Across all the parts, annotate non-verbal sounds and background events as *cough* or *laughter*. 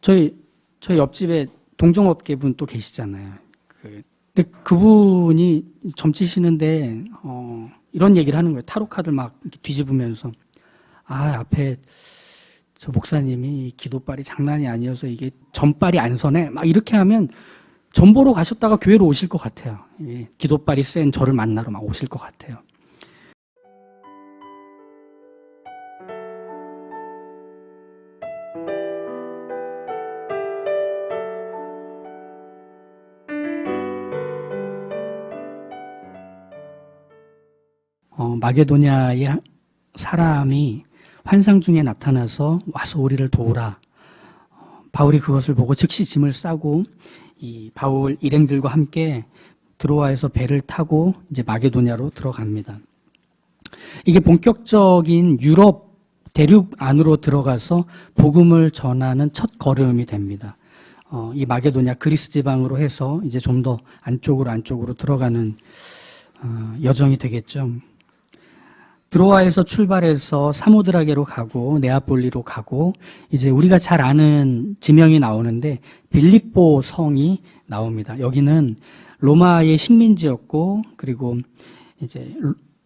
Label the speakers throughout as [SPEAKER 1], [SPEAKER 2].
[SPEAKER 1] 저희 저희 옆집에 동종업계 분 또 계시잖아요. 그, 근데 그분이 점치시는데 어, 이런 얘기를 하는 거예요. 타로 카드를 막 이렇게 뒤집으면서 아 앞에 저 목사님이 기도빨이 장난이 아니어서 이게 전빨이 안 서네. 막 이렇게 하면 전보로 가셨다가 교회로 오실 것 같아요. 예, 기도빨이 센 저를 만나러 막 오실 것 같아요. 마게도냐의 하- 사람이 환상 중에 나타나서 와서 우리를 도우라. 어, 바울이 그것을 보고 즉시 짐을 싸고 이 바울 일행들과 함께 드로아에서 배를 타고 이제 마게도냐로 들어갑니다. 이게 본격적인 유럽 대륙 안으로 들어가서 복음을 전하는 첫 걸음이 됩니다. 어, 이 마게도냐 그리스 지방으로 해서 이제 좀 더 안쪽으로 안쪽으로 들어가는 어, 여정이 되겠죠. 드로아에서 출발해서 사모드라게로 가고 네아폴리로 가고 이제 우리가 잘 아는 지명이 나오는데 빌립보 성이 나옵니다. 여기는 로마의 식민지였고 그리고 이제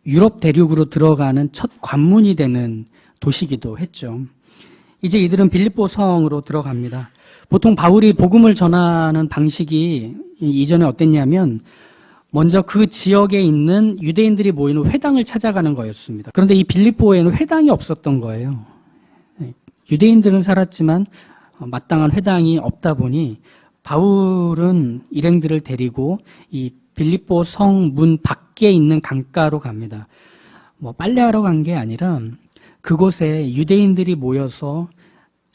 [SPEAKER 1] 유럽 대륙으로 들어가는 첫 관문이 되는 도시기도 했죠. 이제 이들은 빌립보 성으로 들어갑니다. 보통 바울이 복음을 전하는 방식이 이전에 어땠냐면 먼저 그 지역에 있는 유대인들이 모이는 회당을 찾아가는 거였습니다. 그런데 이 빌립보에는 회당이 없었던 거예요. 네. 유대인들은 살았지만 어, 마땅한 회당이 없다 보니 바울은 일행들을 데리고 이 빌립보 성 문 밖에 있는 강가로 갑니다. 뭐 빨래하러 간 게 아니라 그곳에 유대인들이 모여서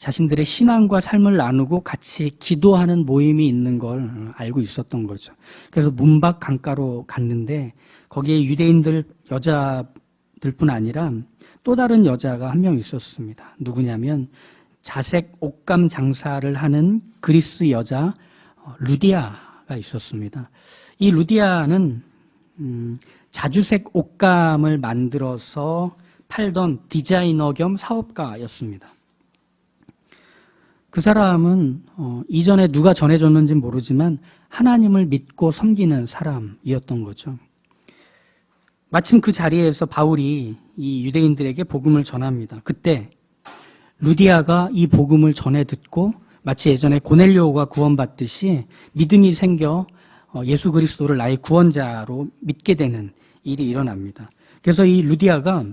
[SPEAKER 1] 자신들의 신앙과 삶을 나누고 같이 기도하는 모임이 있는 걸 알고 있었던 거죠. 그래서 문밖 강가로 갔는데 거기에 유대인들 여자들뿐 아니라 또 다른 여자가 한 명 있었습니다. 누구냐면 자색 옷감 장사를 하는 그리스 여자 어, 루디아가 있었습니다. 이 루디아는 음, 자주색 옷감을 만들어서 팔던 디자이너 겸 사업가였습니다. 그 사람은 어, 이전에 누가 전해줬는지 모르지만 하나님을 믿고 섬기는 사람이었던 거죠. 마침 그 자리에서 바울이 이 유대인들에게 복음을 전합니다. 그때 루디아가 이 복음을 전해 듣고 마치 예전에 고넬료가 구원받듯이 믿음이 생겨 어, 예수 그리스도를 나의 구원자로 믿게 되는 일이 일어납니다. 그래서 이 루디아가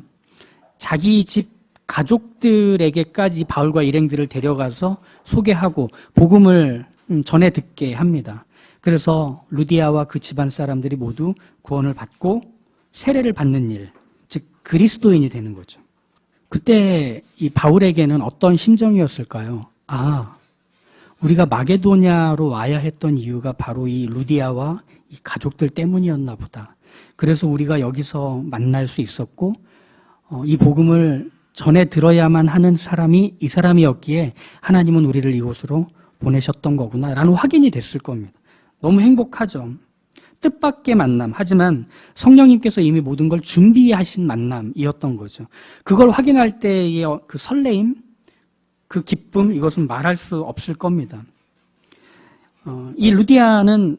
[SPEAKER 1] 자기 집 가족들에게까지 바울과 일행들을 데려가서 소개하고 복음을 음, 전해 듣게 합니다. 그래서 루디아와 그 집안 사람들이 모두 구원을 받고 세례를 받는 일, 즉 그리스도인이 되는 거죠. 그때 이 바울에게는 어떤 심정이었을까요? 아, 우리가 마게도냐로 와야 했던 이유가 바로 이 루디아와 이 가족들 때문이었나 보다. 그래서 우리가 여기서 만날 수 있었고, 어, 이 복음을 전에 들어야만 하는 사람이 이 사람이었기에 하나님은 우리를 이곳으로 보내셨던 거구나. 라는 확인이 됐을 겁니다. 너무 행복하죠. 뜻밖의 만남. 하지만 성령님께서 이미 모든 걸 준비하신 만남이었던 거죠. 그걸 확인할 때의 그 설레임, 그 기쁨, 이것은 말할 수 없을 겁니다. 어, 이 루디아는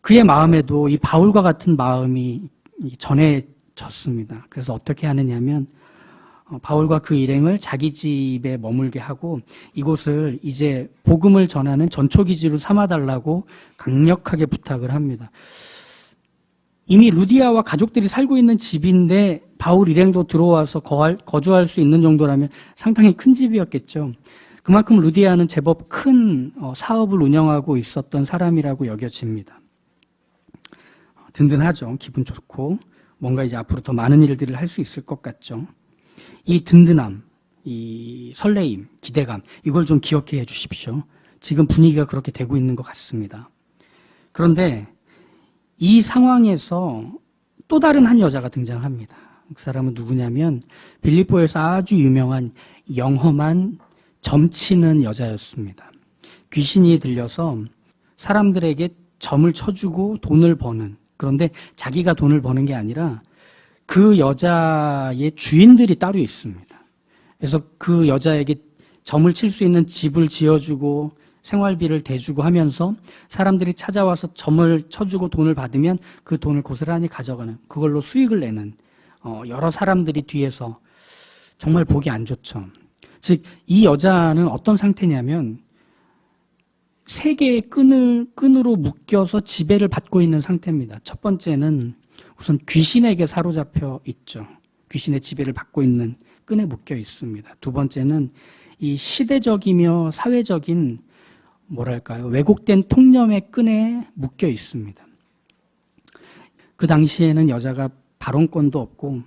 [SPEAKER 1] 그의 마음에도 이 바울과 같은 마음이 전해졌습니다. 그래서 어떻게 하느냐면, 어, 바울과 그 일행을 자기 집에 머물게 하고 이곳을 이제 복음을 전하는 전초기지로 삼아달라고 강력하게 부탁을 합니다. 이미 루디아와 가족들이 살고 있는 집인데 바울 일행도 들어와서 거할, 거주할 수 있는 정도라면 상당히 큰 집이었겠죠. 그만큼 루디아는 제법 큰 어, 사업을 운영하고 있었던 사람이라고 여겨집니다. 든든하죠. 기분 좋고 뭔가 이제 앞으로 더 많은 일들을 할 수 있을 것 같죠. 이 든든함, 이 설레임, 기대감, 이걸 좀 기억해 주십시오. 지금 분위기가 그렇게 되고 있는 것 같습니다. 그런데 이 상황에서 또 다른 한 여자가 등장합니다. 그 사람은 누구냐면 빌립보에서 아주 유명한 영험한 점치는 여자였습니다. 귀신이 들려서 사람들에게 점을 쳐주고 돈을 버는 그런데 자기가 돈을 버는 게 아니라 그 여자의 주인들이 따로 있습니다. 그래서 그 여자에게 점을 칠 수 있는 집을 지어주고 생활비를 대주고 하면서 사람들이 찾아와서 점을 쳐주고 돈을 받으면 그 돈을 고스란히 가져가는 그걸로 수익을 내는 어, 여러 사람들이 뒤에서 정말 보기 안 좋죠. 즉 이 여자는 어떤 상태냐면 세 개의 끈을 끈으로 묶여서 지배를 받고 있는 상태입니다. 첫 번째는 우선 귀신에게 사로잡혀 있죠. 귀신의 지배를 받고 있는 끈에 묶여 있습니다. 두 번째는 이 시대적이며 사회적인 뭐랄까요 왜곡된 통념의 끈에 묶여 있습니다. 그 당시에는 여자가 발언권도 없고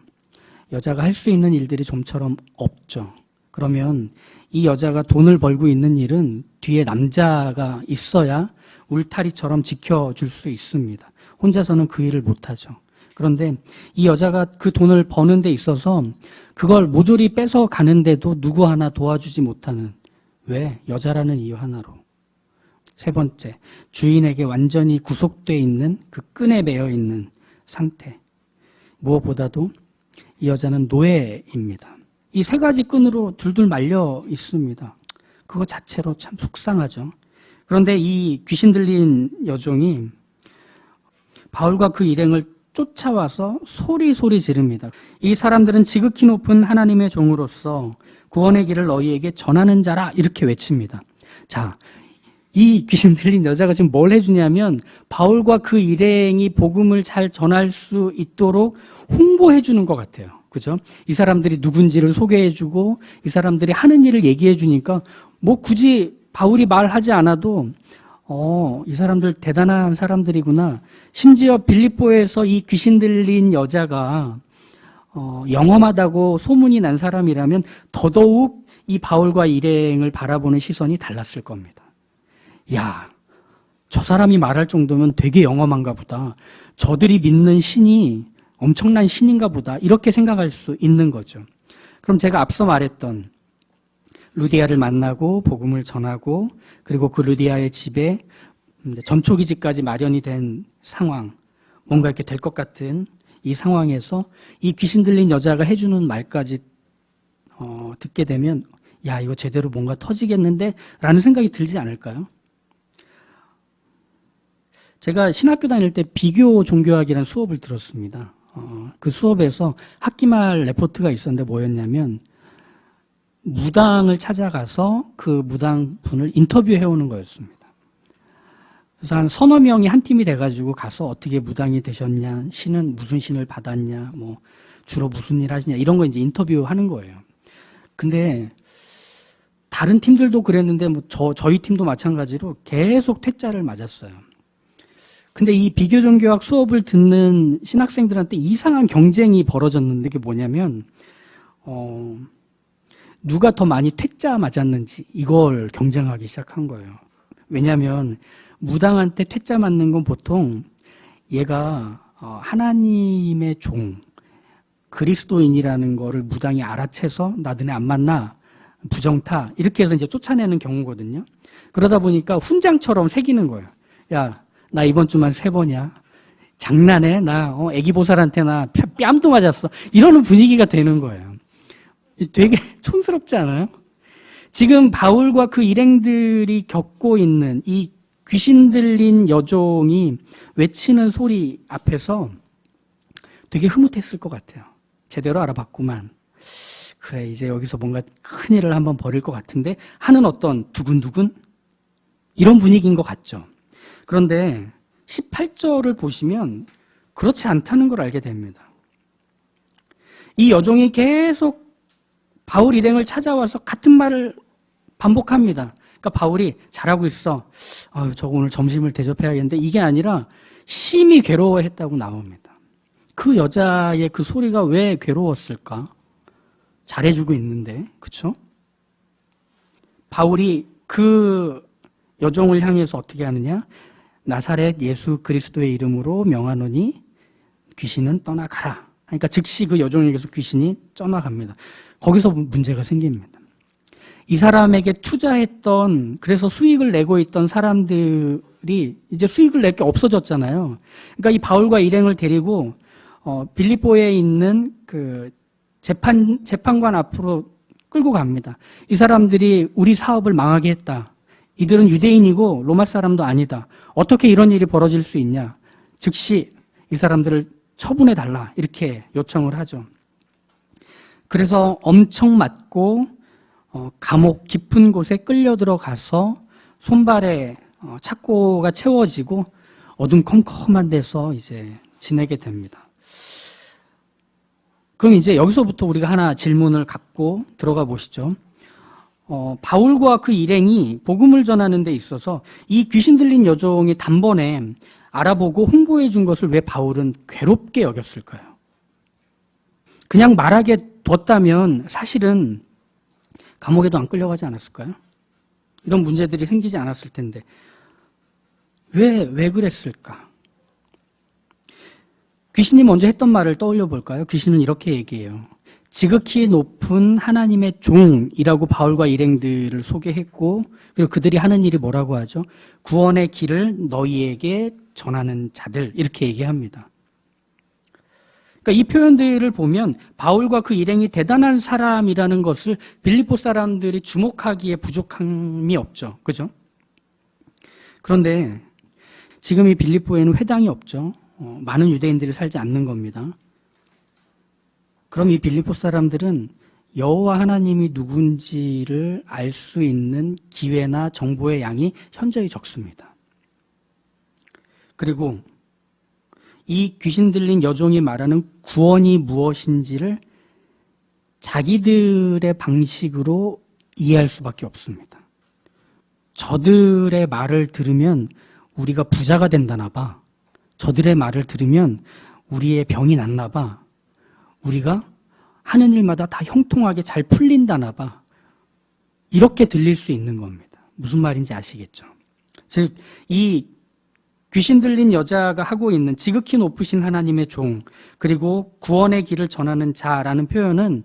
[SPEAKER 1] 여자가 할 수 있는 일들이 좀처럼 없죠. 그러면 이 여자가 돈을 벌고 있는 일은 뒤에 남자가 있어야 울타리처럼 지켜줄 수 있습니다. 혼자서는 그 일을 못하죠. 그런데 이 여자가 그 돈을 버는 데 있어서 그걸 모조리 뺏어 가는데도 누구 하나 도와주지 못하는 왜? 여자라는 이유 하나로. 세 번째, 주인에게 완전히 구속돼 있는 그 끈에 매여 있는 상태. 무엇보다도 이 여자는 노예입니다. 이 세 가지 끈으로 둘둘 말려 있습니다. 그거 자체로 참 속상하죠. 그런데 이 귀신 들린 여종이 바울과 그 일행을 쫓아와서 소리 소리 지릅니다. 이 사람들은 지극히 높은 하나님의 종으로서 구원의 길을 너희에게 전하는 자라 이렇게 외칩니다. 자, 이 귀신 들린 여자가 지금 뭘 해주냐면 바울과 그 일행이 복음을 잘 전할 수 있도록 홍보해 주는 것 같아요. 그죠? 이 사람들이 누군지를 소개해 주고 이 사람들이 하는 일을 얘기해 주니까 뭐 굳이 바울이 말하지 않아도 어, 이 사람들 대단한 사람들이구나. 심지어 빌립보에서 이 귀신 들린 여자가 어, 영험하다고 소문이 난 사람이라면 더더욱 이 바울과 일행을 바라보는 시선이 달랐을 겁니다. 야, 저 사람이 말할 정도면 되게 영험한가 보다. 저들이 믿는 신이 엄청난 신인가 보다. 이렇게 생각할 수 있는 거죠. 그럼 제가 앞서 말했던 루디아를 만나고 복음을 전하고 그리고 그 루디아의 집에 전초기지까지 마련이 된 상황, 뭔가 이렇게 될 것 같은 이 상황에서 이 귀신 들린 여자가 해주는 말까지 어, 듣게 되면 야 이거 제대로 뭔가 터지겠는데 라는 생각이 들지 않을까요? 제가 신학교 다닐 때 비교 종교학이라는 수업을 들었습니다. 어, 그 수업에서 학기말 레포트가 있었는데 뭐였냐면 무당을 찾아가서 그 무당 분을 인터뷰해 오는 거였습니다. 그래서 한 서너 명이 한 팀이 돼가지고 가서 어떻게 무당이 되셨냐, 신은 무슨 신을 받았냐, 뭐 주로 무슨 일 하시냐 이런 거 이제 인터뷰하는 거예요. 근데 다른 팀들도 그랬는데 뭐 저 저희 팀도 마찬가지로 계속 퇴짜를 맞았어요. 근데 이 비교 종교학 수업을 듣는 신학생들한테 이상한 경쟁이 벌어졌는데 그게 뭐냐면 어 누가 더 많이 퇴짜 맞았는지 이걸 경쟁하기 시작한 거예요. 왜냐하면 무당한테 퇴짜 맞는 건 보통 얘가 어, 하나님의 종 그리스도인이라는 거를 무당이 알아채서 나 너네 안 만나 부정타 이렇게 해서 이제 쫓아내는 경우거든요. 그러다 보니까 훈장처럼 새기는 거예요. 야, 나 이번 주만 세 번이야. 장난해? 나 어, 애기 보살한테 나 뺨도 맞았어. 이러는 분위기가 되는 거예요. 되게 *laughs* 촌스럽지 않아요? 지금 바울과 그 일행들이 겪고 있는 이 귀신 들린 여종이 외치는 소리 앞에서 되게 흐뭇했을 것 같아요. 제대로 알아봤구만. 그래, 이제 여기서 뭔가 큰 일을 한번 벌일 것 같은데 하는 어떤 두근두근? 이런 분위기인 것 같죠. 그런데 18절을 보시면 그렇지 않다는 걸 알게 됩니다. 이 여종이 계속 바울 일행을 찾아와서 같은 말을 반복합니다. 그러니까 바울이 잘하고 있어. 아유, 저 오늘 점심을 대접해야겠는데 이게 아니라 심히 괴로워했다고 나옵니다. 그 여자의 그 소리가 왜 괴로웠을까? 잘해주고 있는데, 그쵸? 바울이 그 여종을 향해서 어떻게 하느냐? 나사렛 예수 그리스도의 이름으로 명하노니 귀신은 떠나가라. 그러니까 즉시 그 여종에게서 귀신이 떠나갑니다. 거기서 문제가 생깁니다. 이 사람에게 투자했던 그래서 수익을 내고 있던 사람들이 이제 수익을 낼 게 없어졌잖아요. 그러니까 이 바울과 일행을 데리고 어, 빌립보에 있는 그 재판 재판관 앞으로 끌고 갑니다. 이 사람들이 우리 사업을 망하게 했다. 이들은 유대인이고 로마 사람도 아니다. 어떻게 이런 일이 벌어질 수 있냐? 즉시 이 사람들을 처분해 달라. 이렇게 요청을 하죠. 그래서 엄청 맞고 어, 감옥 깊은 곳에 끌려 들어가서 손발에 어, 착고가 채워지고 어둠컴컴한 데서 이제 지내게 됩니다. 그럼 이제 여기서부터 우리가 하나 질문을 갖고 들어가 보시죠. 어, 바울과 그 일행이 복음을 전하는 데 있어서 이 귀신 들린 여종이 단번에 알아보고 홍보해 준 것을 왜 바울은 괴롭게 여겼을까요? 그냥 말하게 뒀다면 사실은 감옥에도 안 끌려가지 않았을까요? 이런 문제들이 생기지 않았을 텐데 왜, 왜 그랬을까? 귀신이 먼저 했던 말을 떠올려 볼까요? 귀신은 이렇게 얘기해요. 지극히 높은 하나님의 종이라고 바울과 일행들을 소개했고, 그리고 그들이 하는 일이 뭐라고 하죠? 구원의 길을 너희에게 전하는 자들, 이렇게 얘기합니다. 그러니까 이 표현들을 보면 바울과 그 일행이 대단한 사람이라는 것을 빌리포 사람들이 주목하기에 부족함이 없죠. 그죠? 그런데 지금 이 빌리포에는 회당이 없죠. 어, 많은 유대인들이 살지 않는 겁니다. 그럼 이 빌리포 사람들은 여호와 하나님이 누군지를 알 수 있는 기회나 정보의 양이 현저히 적습니다. 그리고 이 귀신 들린 여종이 말하는 구원이 무엇인지를 자기들의 방식으로 이해할 수밖에 없습니다. 저들의 말을 들으면 우리가 부자가 된다나 봐. 저들의 말을 들으면 우리의 병이 낫나 봐. 우리가 하는 일마다 다 형통하게 잘 풀린다나 봐. 이렇게 들릴 수 있는 겁니다. 무슨 말인지 아시겠죠? 즉, 이 귀신 들린 여자가 하고 있는 지극히 높으신 하나님의 종, 그리고 구원의 길을 전하는 자라는 표현은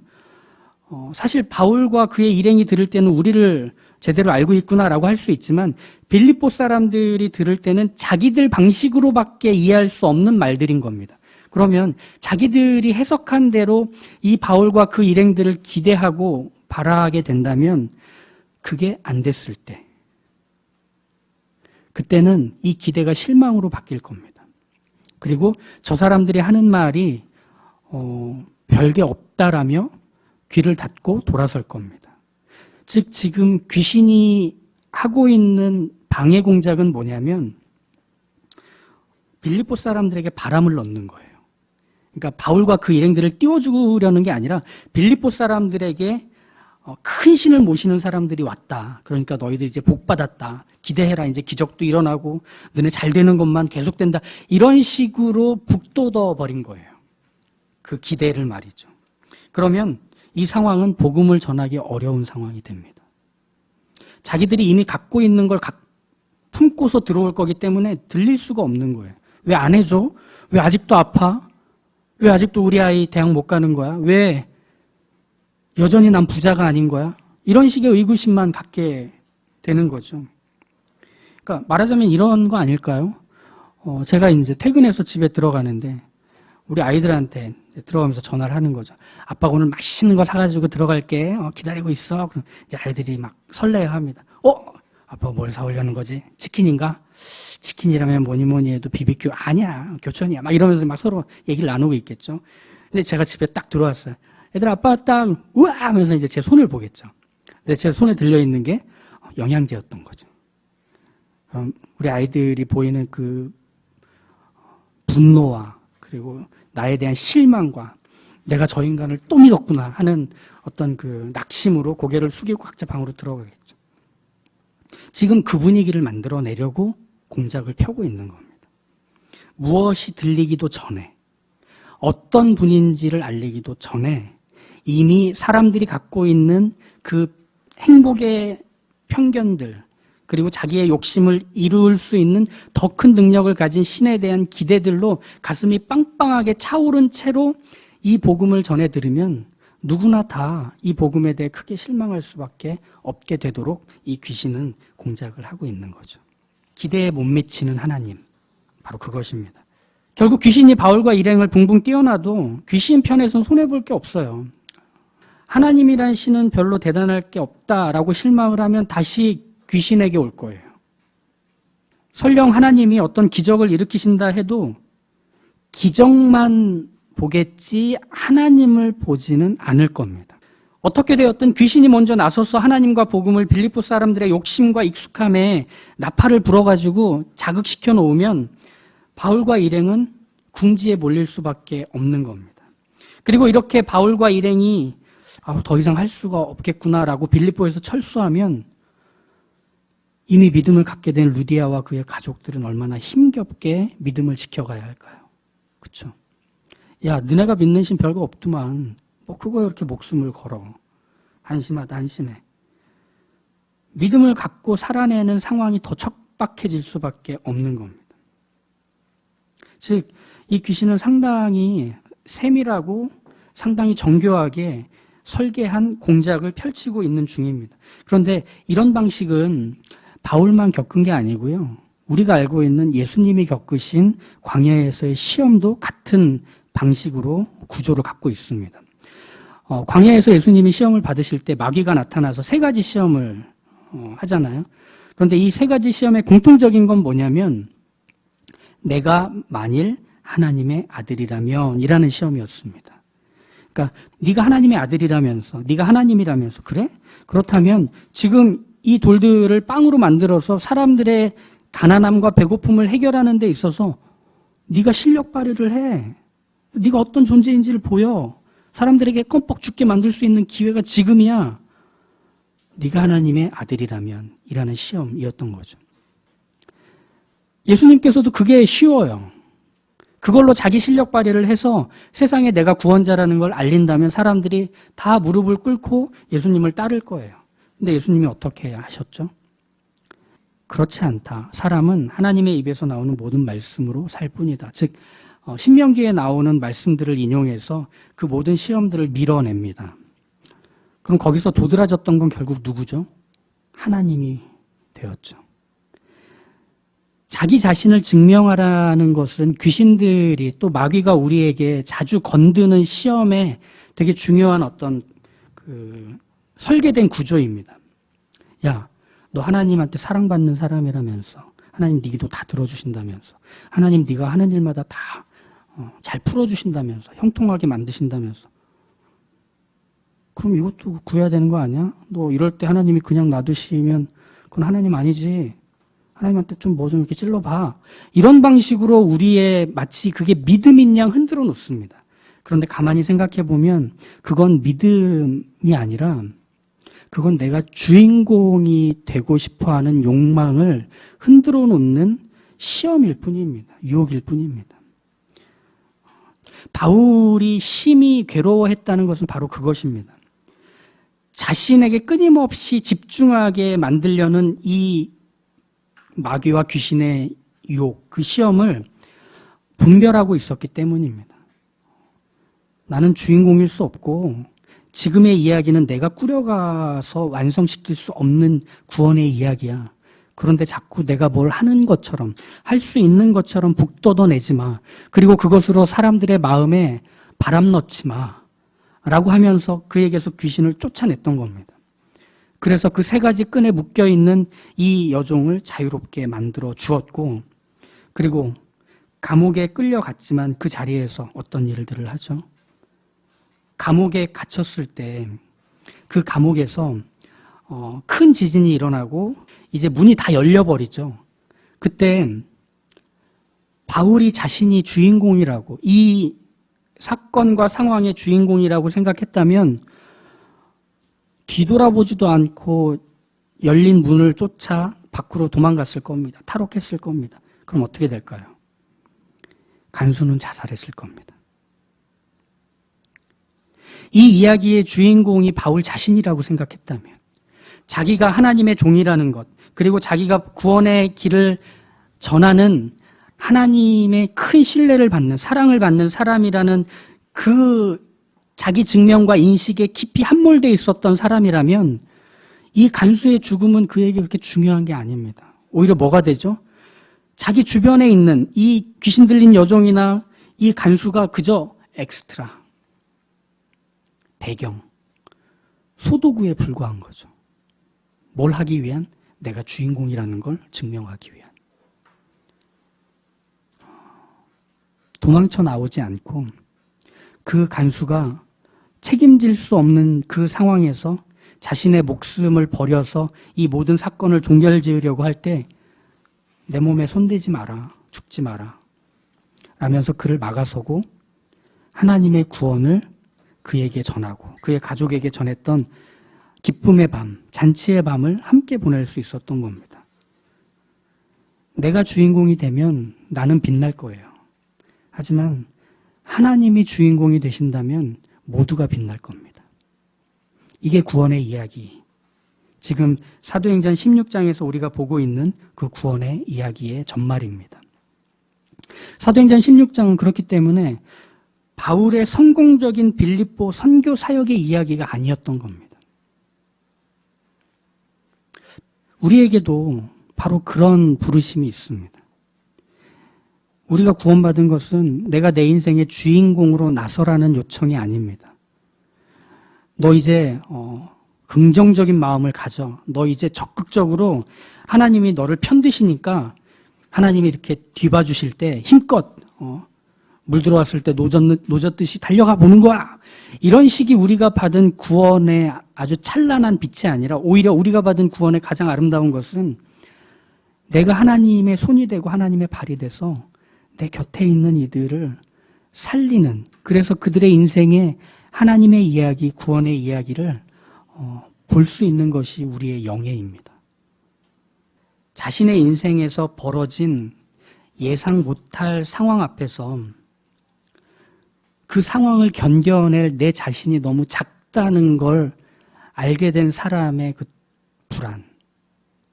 [SPEAKER 1] 어, 사실 바울과 그의 일행이 들을 때는 우리를 제대로 알고 있구나라고 할 수 있지만 빌립보 사람들이 들을 때는 자기들 방식으로밖에 이해할 수 없는 말들인 겁니다. 그러면 자기들이 해석한 대로 이 바울과 그 일행들을 기대하고 바라하게 된다면 그게 안 됐을 때 그때는 이 기대가 실망으로 바뀔 겁니다. 그리고 저 사람들이 하는 말이 어, 별게 없다라며 귀를 닫고 돌아설 겁니다. 즉 지금 귀신이 하고 있는 방해 공작은 뭐냐면 빌립보 사람들에게 바람을 넣는 거예요. 그러니까 바울과 그 일행들을 띄워주려는 게 아니라 빌립보 사람들에게 어, 큰 신을 모시는 사람들이 왔다. 그러니까 너희들 이제 복 받았다. 기대해라. 이제 기적도 일어나고 너네 잘 되는 것만 계속된다. 이런 식으로 북돋워 버린 거예요. 그 기대를 말이죠. 그러면 이 상황은 복음을 전하기 어려운 상황이 됩니다. 자기들이 이미 갖고 있는 걸 품고서 들어올 거기 때문에 들릴 수가 없는 거예요. 왜 안 해줘? 왜 아직도 아파? 왜 아직도 우리 아이 대학 못 가는 거야? 왜 여전히 난 부자가 아닌 거야? 이런 식의 의구심만 갖게 되는 거죠. 그러니까 말하자면 이런 거 아닐까요? 어, 제가 이제 퇴근해서 집에 들어가는데 우리 아이들한테 들어가면서 전화를 하는 거죠. 아빠 오늘 맛있는 거 사가지고 들어갈게. 어, 기다리고 있어. 그럼 이제 아이들이 막 설레어 합니다. 어? 아빠 뭘 사오려는 거지? 치킨인가? 치킨이라면 뭐니 뭐니 해도 비비큐 아니야. 교촌이야. 막 이러면서 막 서로 얘기를 나누고 있겠죠. 근데 제가 집에 딱 들어왔어요. 애들 아빠 딱 우와 하면서 이제 제 손을 보겠죠. 근데 제 손에 들려 있는 게 영양제였던 거죠. 우리 아이들이 보이는 그 분노와 그리고 나에 대한 실망과 내가 저 인간을 또 믿었구나 하는 어떤 그 낙심으로 고개를 숙이고 각자 방으로 들어가겠죠. 지금 그 분위기를 만들어 내려고 공작을 펴고 있는 겁니다. 무엇이 들리기도 전에, 어떤 분인지를 알리기도 전에 이미 사람들이 갖고 있는 그 행복의 편견들, 그리고 자기의 욕심을 이룰 수 있는 더 큰 능력을 가진 신에 대한 기대들로 가슴이 빵빵하게 차오른 채로 이 복음을 전해 들으면 누구나 다 이 복음에 대해 크게 실망할 수밖에 없게 되도록 이 귀신은 공작을 하고 있는 거죠. 기대에 못 미치는 하나님. 바로 그것입니다. 결국 귀신이 바울과 일행을 붕붕 띄어놔도 귀신 편에선 손해볼 게 없어요. 하나님이란 신은 별로 대단할 게 없다라고 실망을 하면 다시 귀신에게 올 거예요. 설령 하나님이 어떤 기적을 일으키신다 해도 기적만 보겠지 하나님을 보지는 않을 겁니다. 어떻게 되었든 귀신이 먼저 나서서 하나님과 복음을 빌립보 사람들의 욕심과 익숙함에 나팔을 불어가지고 자극시켜 놓으면 바울과 일행은 궁지에 몰릴 수밖에 없는 겁니다. 그리고 이렇게 바울과 일행이 아, 더 이상 할 수가 없겠구나라고 빌립보에서 철수하면 이미 믿음을 갖게 된 루디아와 그의 가족들은 얼마나 힘겹게 믿음을 지켜가야 할까요? 그쵸? 야, 너네가 믿는 신 별거 없더만. 뭐 그거 이렇게 목숨을 걸어. 한심하다, 한심해. 믿음을 갖고 살아내는 상황이 더 척박해질 수밖에 없는 겁니다. 즉, 이 귀신은 상당히 세밀하고 상당히 정교하게 설계한 공작을 펼치고 있는 중입니다. 그런데 이런 방식은 바울만 겪은 게 아니고요. 우리가 알고 있는 예수님이 겪으신 광야에서의 시험도 같은 방식으로 구조를 갖고 있습니다. 어, 광야에서 예수님이 시험을 받으실 때 마귀가 나타나서 세 가지 시험을 어, 하잖아요. 그런데 이 세 가지 시험의 공통적인 건 뭐냐면 내가 만일 하나님의 아들이라면 이라는 시험이었습니다. 그러니까 네가 하나님의 아들이라면서 네가 하나님이라면서 그래? 그렇다면 지금 이 돌들을 빵으로 만들어서 사람들의 가난함과 배고픔을 해결하는 데 있어서 네가 실력 발휘를 해. 네가 어떤 존재인지를 보여. 사람들에게 껌뻑 죽게 만들 수 있는 기회가 지금이야. 네가 하나님의 아들이라면 이라는 시험이었던 거죠. 예수님께서도 그게 쉬워요. 그걸로 자기 실력 발휘를 해서 세상에 내가 구원자라는 걸 알린다면 사람들이 다 무릎을 꿇고 예수님을 따를 거예요. 근데 예수님이 어떻게 하셨죠? 그렇지 않다. 사람은 하나님의 입에서 나오는 모든 말씀으로 살 뿐이다. 즉, 어, 신명기에 나오는 말씀들을 인용해서 그 모든 시험들을 밀어냅니다. 그럼 거기서 도드라졌던 건 결국 누구죠? 하나님이 되었죠. 자기 자신을 증명하라는 것은 귀신들이 또 마귀가 우리에게 자주 건드는 시험에 되게 중요한 어떤 그 설계된 구조입니다. 야, 너 하나님한테 사랑받는 사람이라면서 하나님 네 기도 다 들어주신다면서 하나님 네가 하는 일마다 다 잘 풀어주신다면서 형통하게 만드신다면서 그럼 이것도 구해야 되는 거 아니야? 너 이럴 때 하나님이 그냥 놔두시면 그건 하나님 아니지. 하나님한테 좀 뭐좀 이렇게 찔러봐. 이런 방식으로 우리의 마치 그게 믿음인 양 흔들어 놓습니다. 그런데 가만히 생각해 보면 그건 믿음이 아니라 그건 내가 주인공이 되고 싶어 하는 욕망을 흔들어 놓는 시험일 뿐입니다. 유혹일 뿐입니다. 바울이 심히 괴로워했다는 것은 바로 그것입니다. 자신에게 끊임없이 집중하게 만들려는 이 마귀와 귀신의 유혹, 그 시험을 분별하고 있었기 때문입니다. 나는 주인공일 수 없고 지금의 이야기는 내가 꾸려가서 완성시킬 수 없는 구원의 이야기야. 그런데 자꾸 내가 뭘 하는 것처럼, 할 수 있는 것처럼 북돋아내지 마. 그리고 그것으로 사람들의 마음에 바람 넣지 마. 라고 하면서 그에게서 귀신을 쫓아냈던 겁니다. 그래서 그 세 가지 끈에 묶여 있는 이 여종을 자유롭게 만들어 주었고, 그리고 감옥에 끌려갔지만 그 자리에서 어떤 일들을 하죠? 감옥에 갇혔을 때 그 감옥에서 어, 큰 지진이 일어나고 이제 문이 다 열려버리죠. 그때 바울이 자신이 주인공이라고 이 사건과 상황의 주인공이라고 생각했다면 뒤돌아보지도 않고 열린 문을 쫓아 밖으로 도망갔을 겁니다. 탈옥했을 겁니다. 그럼 어떻게 될까요? 간수는 자살했을 겁니다. 이 이야기의 주인공이 바울 자신이라고 생각했다면 자기가 하나님의 종이라는 것, 그리고 자기가 구원의 길을 전하는 하나님의 큰 신뢰를 받는, 사랑을 받는 사람이라는 그 자기 증명과 인식에 깊이 함몰되어 있었던 사람이라면 이 간수의 죽음은 그에게 그렇게 중요한 게 아닙니다. 오히려 뭐가 되죠? 자기 주변에 있는 이 귀신 들린 여종이나 이 간수가 그저 엑스트라, 배경, 소도구에 불과한 거죠. 뭘 하기 위한? 내가 주인공이라는 걸 증명하기 위한. 도망쳐 나오지 않고 그 간수가 책임질 수 없는 그 상황에서 자신의 목숨을 버려서 이 모든 사건을 종결 지으려고 할 때 내 몸에 손대지 마라. 죽지 마라. 라면서 그를 막아서고 하나님의 구원을 그에게 전하고 그의 가족에게 전했던 기쁨의 밤, 잔치의 밤을 함께 보낼 수 있었던 겁니다. 내가 주인공이 되면 나는 빛날 거예요. 하지만 하나님이 주인공이 되신다면 모두가 빛날 겁니다. 이게 구원의 이야기. 지금 사도행전 16장에서 우리가 보고 있는 그 구원의 이야기의 전말입니다. 사도행전 16장은 그렇기 때문에 바울의 성공적인 빌립보 선교 사역의 이야기가 아니었던 겁니다. 우리에게도 바로 그런 부르심이 있습니다. 우리가 구원받은 것은 내가 내 인생의 주인공으로 나서라는 요청이 아닙니다. 너 이제 어, 긍정적인 마음을 가져. 너 이제 적극적으로 하나님이 너를 편드시니까 하나님이 이렇게 뒤봐 주실 때 힘껏 어, 물 들어왔을 때 노졌, 노졌듯이 달려가 보는 거야. 이런 식이 우리가 받은 구원의 아주 찬란한 빛이 아니라 오히려 우리가 받은 구원의 가장 아름다운 것은 내가 하나님의 손이 되고 하나님의 발이 돼서 내 곁에 있는 이들을 살리는 그래서 그들의 인생에 하나님의 이야기, 구원의 이야기를 어, 볼 수 있는 것이 우리의 영예입니다. 자신의 인생에서 벌어진 예상 못할 상황 앞에서 그 상황을 견뎌낼 내 자신이 너무 작다는 걸 알게 된 사람의 그 불안,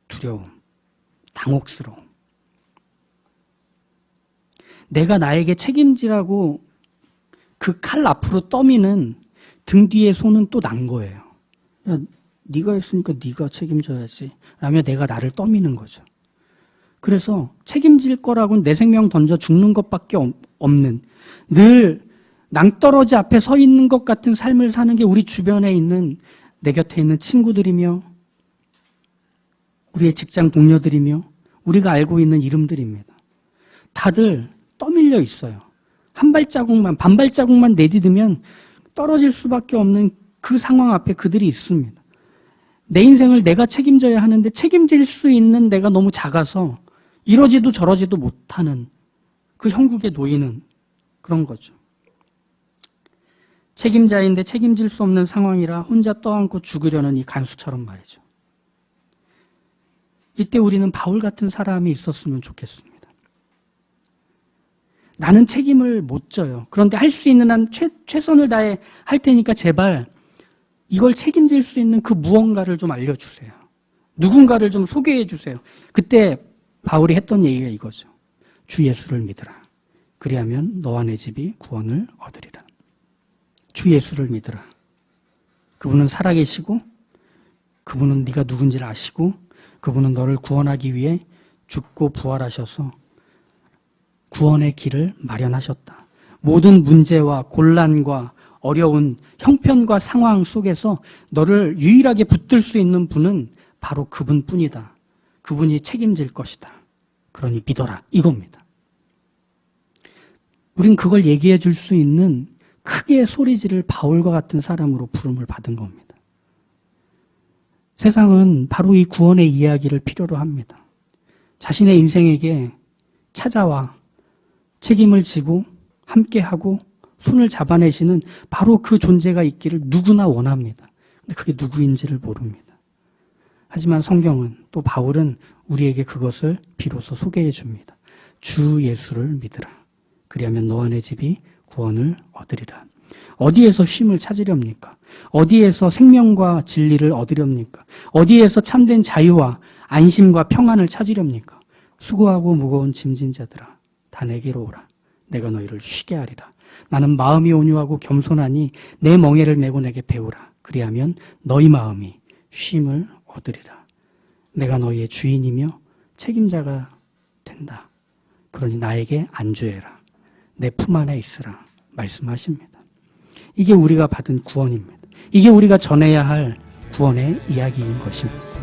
[SPEAKER 1] 두려움, 당혹스러움. 내가 나에게 책임지라고 그 칼 앞으로 떠미는 등 뒤에 손은 또 난 거예요. 야, 네가 했으니까 네가 책임져야지. 라며 내가 나를 떠미는 거죠. 그래서 책임질 거라고는 내 생명 던져 죽는 것밖에 없는 늘 낭떠러지 앞에 서 있는 것 같은 삶을 사는 게 우리 주변에 있는 내 곁에 있는 친구들이며 우리의 직장 동료들이며 우리가 알고 있는 이름들입니다. 다들 떠밀려 있어요. 한 발자국만, 반 발자국만 내디디면 떨어질 수밖에 없는 그 상황 앞에 그들이 있습니다. 내 인생을 내가 책임져야 하는데 책임질 수 있는 내가 너무 작아서 이러지도 저러지도 못하는 그 형국에 놓이는 그런 거죠. 책임자인데 책임질 수 없는 상황이라 혼자 떠안고 죽으려는 이 간수처럼 말이죠. 이때 우리는 바울 같은 사람이 있었으면 좋겠습니다. 나는 책임을 못 져요. 그런데 할 수 있는 한 최, 최선을 다해 할 테니까 제발 이걸 책임질 수 있는 그 무언가를 좀 알려주세요. 누군가를 좀 소개해 주세요. 그때 바울이 했던 얘기가 이거죠. 주 예수를 믿으라. 그리하면 너와 내 집이 구원을 얻으리라. 주 예수를 믿으라. 그분은 살아계시고 그분은 네가 누군지를 아시고 그분은 너를 구원하기 위해 죽고 부활하셔서 구원의 길을 마련하셨다. 모든 문제와 곤란과 어려운 형편과 상황 속에서 너를 유일하게 붙들 수 있는 분은 바로 그분뿐이다. 그분이 책임질 것이다. 그러니 믿어라. 이겁니다. 우린 그걸 얘기해 줄 수 있는 크게 소리 지를 바울과 같은 사람으로 부름을 받은 겁니다. 세상은 바로 이 구원의 이야기를 필요로 합니다. 자신의 인생에게 찾아와 책임을 지고 함께하고 손을 잡아내시는 바로 그 존재가 있기를 누구나 원합니다. 근데 그게 누구인지를 모릅니다. 하지만 성경은 또 바울은 우리에게 그것을 비로소 소개해 줍니다. 주 예수를 믿으라. 그리하면 너와 내 집이 구원을 얻으리라. 어디에서 쉼을 찾으렵니까? 어디에서 생명과 진리를 얻으렵니까? 어디에서 참된 자유와 안심과 평안을 찾으렵니까? 수고하고 무거운 짐진 자들아, 다 내게로 오라. 내가 너희를 쉬게 하리라. 나는 마음이 온유하고 겸손하니 내 멍에를 메고 내게 배우라. 그리하면 너희 마음이 쉼을 얻으리라. 내가 너희의 주인이며 책임자가 된다. 그러니 나에게 안주해라. 내 품 안에 있으라. 말씀하십니다. 이게 우리가 받은 구원입니다. 이게 우리가 전해야 할 구원의 이야기인 것입니다.